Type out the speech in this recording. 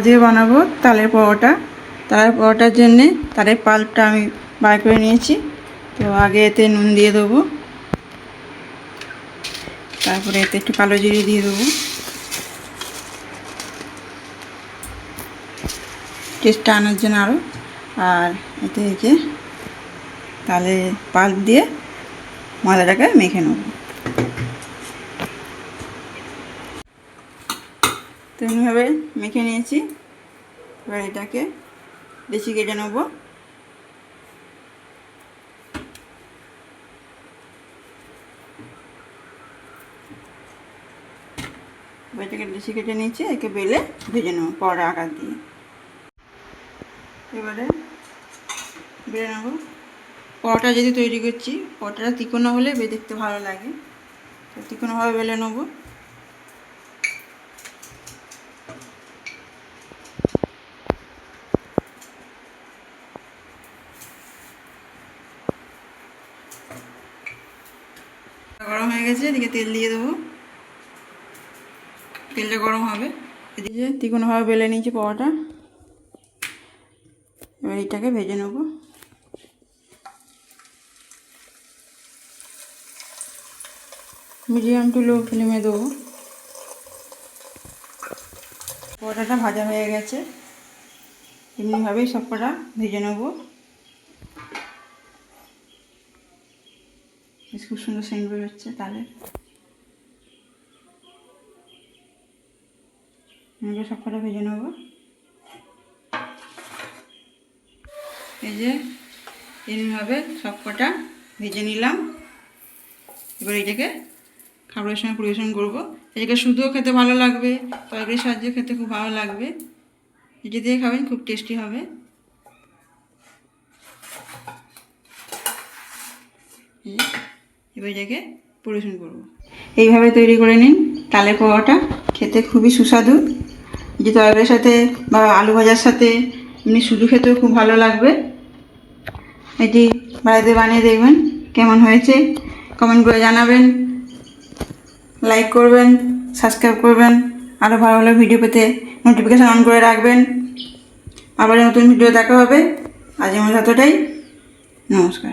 আজকে বানাবো তালের পরোটা। তালের পরোটার জন্যে তালের পাল্পটা আমি বার করে নিয়েছি। তো আগে এতে নুন দিয়ে দেবো। তারপরে এতে একটু কালো জিরে দিয়ে দেবো। টেস্টটা আনার জন্য আরও আর এতে যে তালে পাল্প দিয়ে ময়দাটাকে মেখে নেব। তো মেখে নিয়েছি। এবার এটাকে বেশি কেটে নেব। এটাকে বেশি কেটে নিয়েছি, একে বেলে ভেজে নেব পরোটা আকার দিয়ে। এবারে বেলে নেব। পরোটা যদি তৈরি করছি পরোটাটা তিকোনো হলে দেখতে ভালো লাগে। তো তিকোনোভাবে বেলে নেব। গরম হয়ে গেছে, এদিকে তেল দিয়ে দেবো। তেলটা গরম হবে। এদিকে তিকোনোভাবে বেলে নিয়েছি পরোটা। এবার এটাকে ভেজে নেব। মিডিয়াম টু লো ফ্লেমে দেবো। পরোটাটা ভাজা হয়ে গেছে। এমনিভাবেই সবকটা ভেজে নেব। খুব সুন্দর সেন্ট বেরোচ্ছে তাহলে এগুলো সব কটা ভেজে নেব এই যে এমনিভাবে সব কটা ভেজে নিলাম। এবার এটাকে খাবারের সঙ্গে পরিবেশন করব। এটাকে শুধুও খেতে ভালো লাগবে, তরকারির সাহায্যে খেতে খুব ভালো লাগবে। এটা দিয়ে খাবেন, খুব টেস্টি হবে। এই এবার এটাকে পরিবেশন করব। এইভাবে তৈরি করে নিন। তালের পোহাটা খেতে খুবই সুস্বাদু। যে তরকারির সাথে বা আলু ভাজার সাথে এমনি শুধু খেতেও খুব ভালো লাগবে। এটি বাড়িতে বানিয়ে দেখবেন কেমন হয়েছে। কমেন্ট করে জানাবেন। লাইক করবেন সাবস্ক্রাইব করবেন। আরও ভালো ভালো ভিডিও পেতে নোটিফিকেশান অন করে রাখবেন। আবার নতুন ভিডিও দেখা হবে। আজ আমার এতটাই নমস্কার।